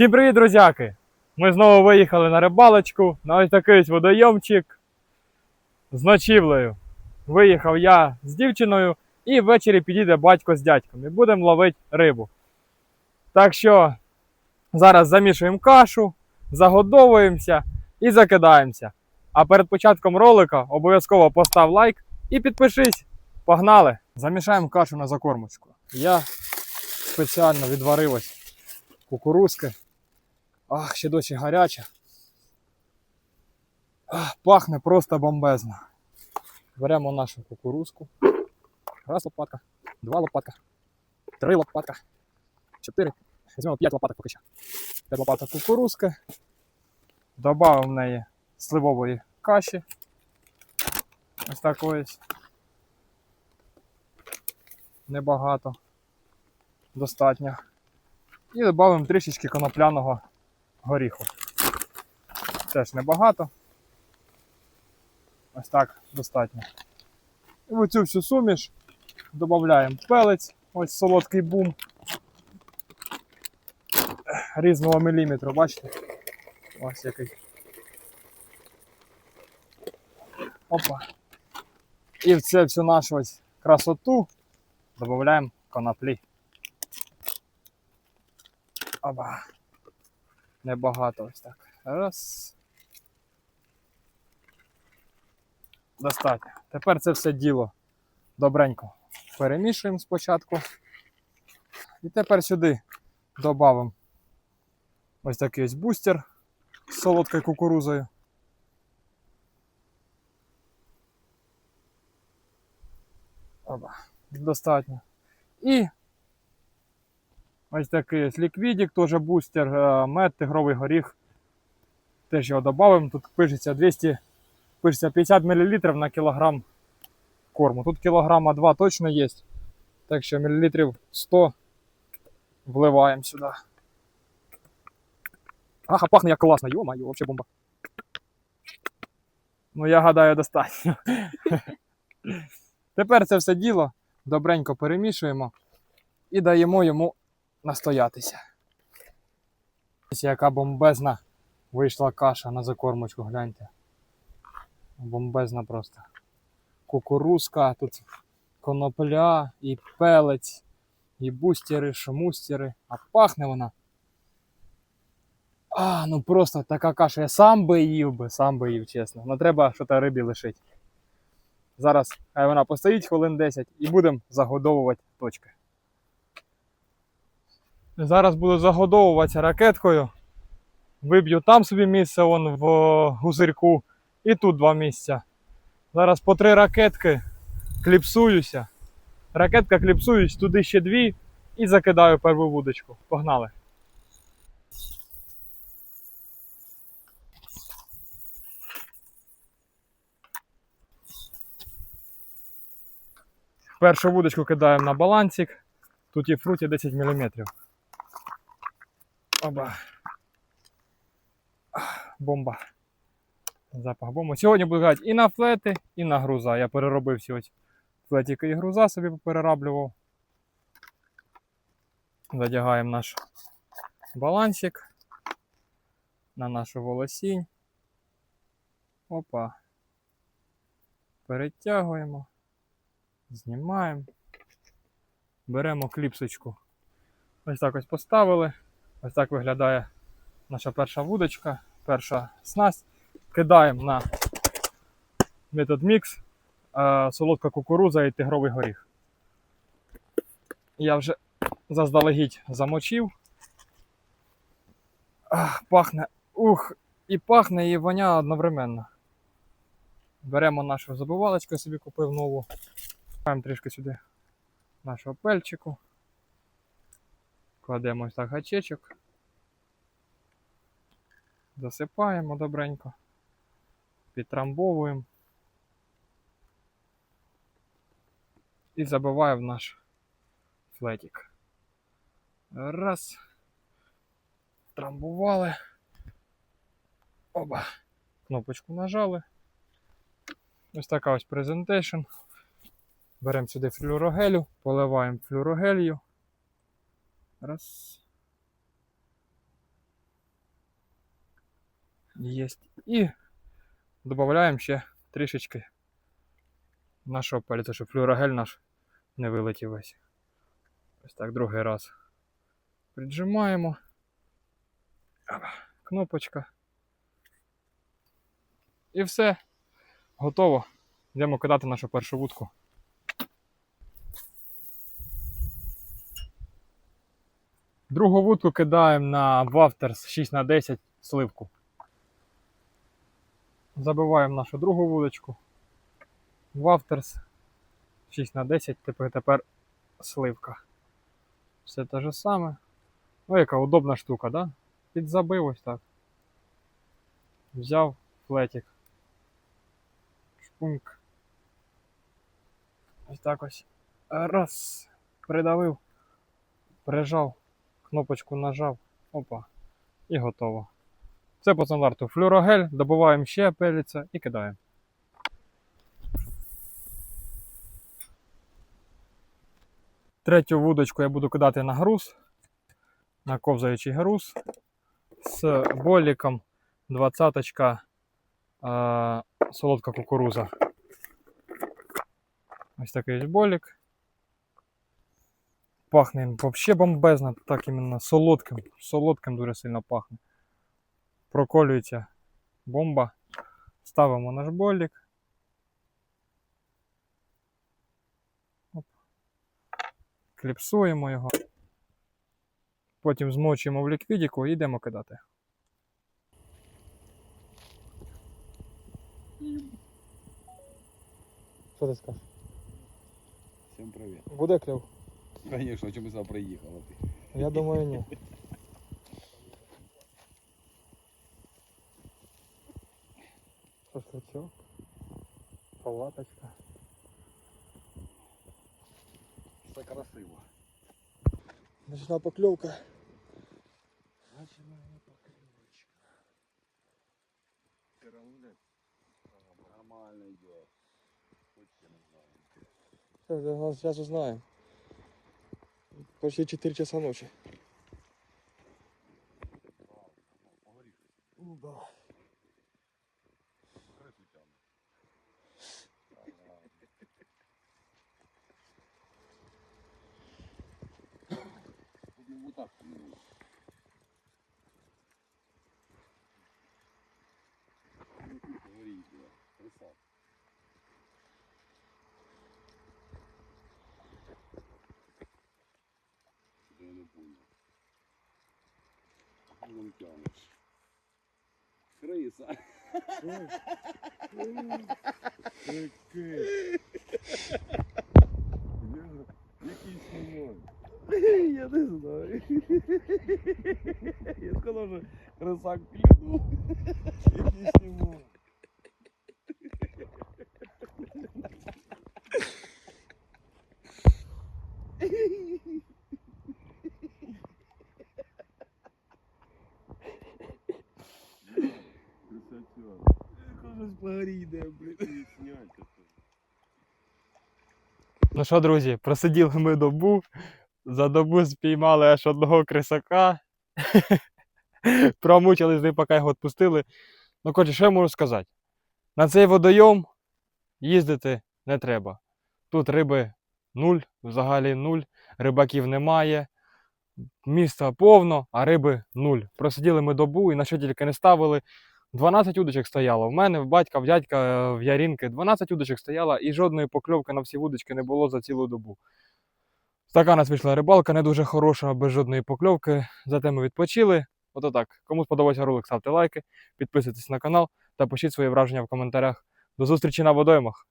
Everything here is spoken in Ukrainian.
Всім привіт, друзяки! Ми знову виїхали на рибалочку на ось такий водойомчик з ночівлею. Виїхав я з дівчиною і ввечері підійде батько з дядьком і будемо ловити рибу. Так що зараз замішуємо кашу, загодовуємося і закидаємося. А перед початком ролика обов'язково постав лайк і підпишись. Погнали! Замішаємо кашу на закормочку. Я спеціально відварив ось кукурузки. Ах, ще досі гаряча. Ах, пахне просто бомбезно. Беремо нашу кукурузку. Раз лопатка, два лопатка, три лопатка, чотири. Візьмемо п'ять лопаток поки що. П'ять лопаток кукурузки. Добавимо в неї сливової каші. Ось такої. Небагато. Достатньо. І додамо трішечки конопляного горіху. Теж небагато. Ось так достатньо. І в цю всю суміш додаємо пелець, ось солодкий бум різного міліметру, бачите? Ось який. Опа. І в це всю нашу ось красоту додаємо коноплі. Оба. Небагато ось так. Раз. Достатньо. Тепер це все діло добренько перемішуємо спочатку. І тепер сюди додамо ось такий ось бустер з солодкою кукурузою. Оба. Достатньо. І Ось такий ліквідік, теж бустер, е, мед, тигровий горіх. Теж його додамо. Тут пишеться 200, пишеться 50 мл на кілограм корму. Тут кілограма 2 точно є. Так що мілілітрів 100 вливаємо сюди. Ага, пахне як класно, йо-моє, взагалі бомба. Ну, я гадаю, достатньо. Тепер це все діло добренько перемішуємо і даємо йому настоятися. Ось яка бомбезна вийшла каша на закормочку, гляньте. Бомбезна просто. Кукурузка, тут конопля, і пелець, і бустери, шмустери. А пахне вона. А, ну просто така каша. Я сам би їв би, сам би їв, чесно. Ну треба щось рибі лишити. Зараз хай вона постоїть хвилин 10 і будемо загодовувати точки. Зараз буду загодовуватися ракеткою. Виб'ю там собі місце вон в гузирку і тут два місця. Зараз по три ракетки кліпсуюся. Ракетка кліпсуюсь, туди ще дві і закидаю перву вудочку. Погнали. Першу вудочку кидаємо на балансик. Тут є фруті 10 мм. Оба. Бомба. Запах бомби. Сьогодні буду грати і на флети, і на груза. Я переробив ось флетики і груза собі перераблював. Задягаємо наш балансик на нашу волосінь. Опа. Перетягуємо. Знімаємо. Беремо кліпсочку. Ось так ось поставили. Ось так виглядає наша перша вудочка, перша снасть. Кидаємо на метод мікс, солодка кукуруза і тигровий горіх. Я вже заздалегідь замочив. Ах, пахне, ух, і пахне, і воня одновременно. Беремо нашу забивалочку, я собі купив нову. Маємо трішки сюди нашого пельчику. Кладемо ось так гачечок. Засипаємо добренько. Підтрамбовуємо. І забиваємо наш флетик. Раз. Трамбували. Оба. Кнопочку нажали. Ось така ось презентейшн. Беремо сюди флюорогелю, поливаємо флюорогелью. Раз. Єсть. І додаємо ще трішечки нашого пальця, щоб флюорогель наш не вилетів весь. Ось так, другий раз. Приджимаємо. Кнопочка. І все. Готово. Йдемо кидати нашу першу вудку. Другу вудку кидаємо на Вафтерс 6 на 10 сливку. Забиваємо нашу другу вудочку. Вафтерс 6 на 10, тепер, тепер сливка. Все те же саме. Ну, яка удобна штука, да? Підзабив ось так. Взяв флетик. Шпуньк. Ось так ось. Раз. Придавив. Прижав. Кнопочку нажав. Опа. І готово. Це по стандарту флюорогель, добуваємо ще пеліця і кидаємо. Третю вудочку я буду кидати на груз, на ковзаючий груз з боліком 20 е, солодка кукуруза. Ось такий болік. Пахне взагалі бомбезно, так іменно солодким. Солодким дуже сильно пахне. Проколюється бомба. Ставимо наш болік. Кліпсуємо його. Потім змочуємо в ліквідіку і йдемо кидати. Що ти скажеш? Всем привет. Буде кльов? Конечно, чому сюди приїхала ти? Я думаю, ні. Шашлычок. Палаточка. Все красиво. Ночна поклевка. Начинаємо поклевочка. Нормально йде. Хоч я не знаю. Сейчас узнаем. Почти 4 часа ночи. Ну да. Вот так Не тягнеш. Криса. Який снімок. Я не знаю. Я сказав, що красак клюнув. Який снімок. Погорі йде, блін. Ну що, друзі, просиділи ми добу. За добу спіймали аж одного крисака. Промучились з ним, поки його відпустили. Ну, коротше, що я можу сказати? На цей водойом їздити не треба. Тут риби нуль, взагалі нуль, рибаків немає. Міста повно, а риби нуль. Просиділи ми добу і на що тільки не ставили. 12 удочок стояло. В мене, в батька, в дядька, е, в Ярінки 12 удочок стояло і жодної покльовки на всі удочки не було за цілу добу. Така нас вийшла рибалка, не дуже хороша, без жодної покльовки. Зате ми відпочили. Ото так. Кому сподобався ролик, ставте лайки, підписуйтесь на канал та пишіть свої враження в коментарях. До зустрічі на водоймах!